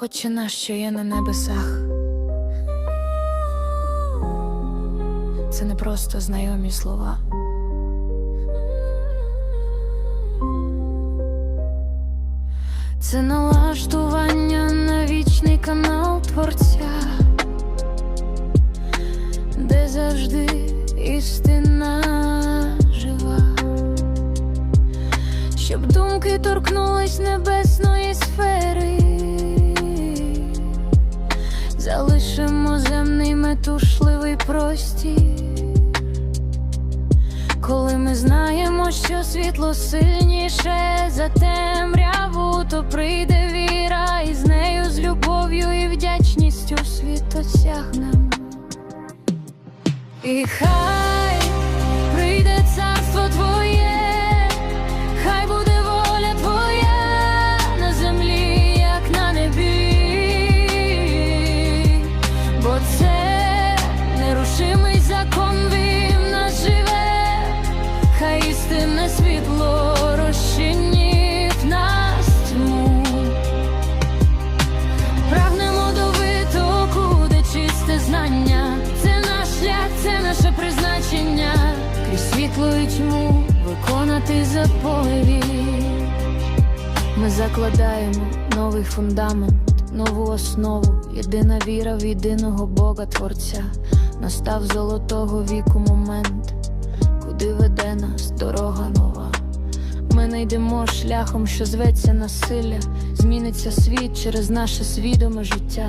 Отче наш, що є на небесах. Це не просто знайомі слова. Це налаштування на вічний канал Творця, завжди істина жива, щоб думки торкнулись небесної сфери, залишимо земний метушливий простір. Коли ми знаємо, що світло сильніше за темряву, то прийде віра, і з нею з любов'ю і вдячністю світ осягнемо. І хай прийде царство Твоє, хай буде воля Твоя на землі, як на небі, бо це нерушимий закон він нас живе, хай істинне світло розчинів нас. Прагнемо до витоку, де чисте знання, світло і тьму виконати заповідь. Ми закладаємо новий фундамент, нову основу, єдина віра в єдиного Бога Творця. Настав золотого віку момент, куди веде нас дорога нова. Ми не йдемо шляхом, що зветься насилля, зміниться світ через наше свідоме життя.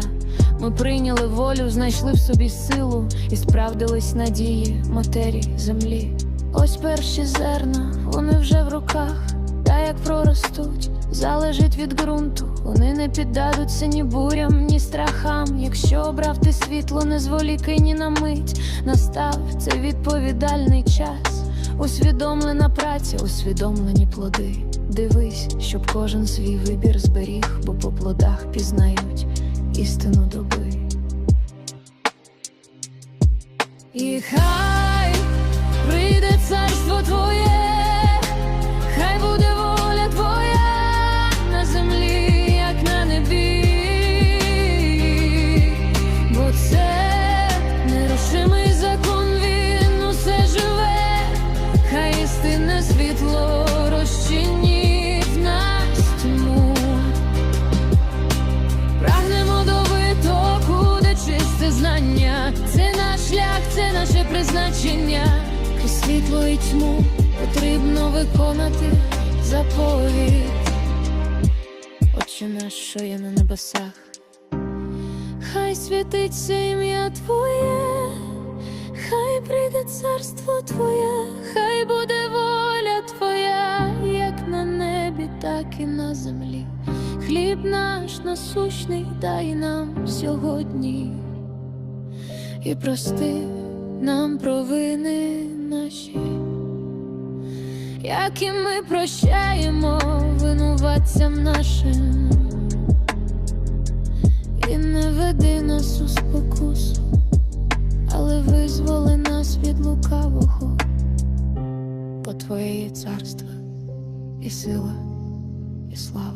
Ми прийняли волю, знайшли в собі силу і справдились надії матерії землі. Ось перші зерна, вони вже в руках, та як проростуть, залежить від ґрунту. Вони не піддадуться ні бурям, ні страхам. Якщо обрав ти світло, не зволікай ні на мить. Настав цей відповідальний час. Усвідомлена праця, усвідомлені плоди. Дивись, щоб кожен свій вибір зберіг, бо по плодах пізнають істину доби. І хай знання, це наш шлях, це наше призначення. Крізь світло і тьму потрібно виконати заповідь. Отче наш, що є на небесах, хай світиться ім'я Твоє, хай прийде царство Твоє, хай буде воля Твоя, як на небі, так і на землі. Хліб наш насущний дай нам сьогодні і прости нам провини наші, як і ми прощаємо винуватцям нашим, і не веди нас у спокусу, але визволи нас від лукавого, бо Твоє царство і сила, і слава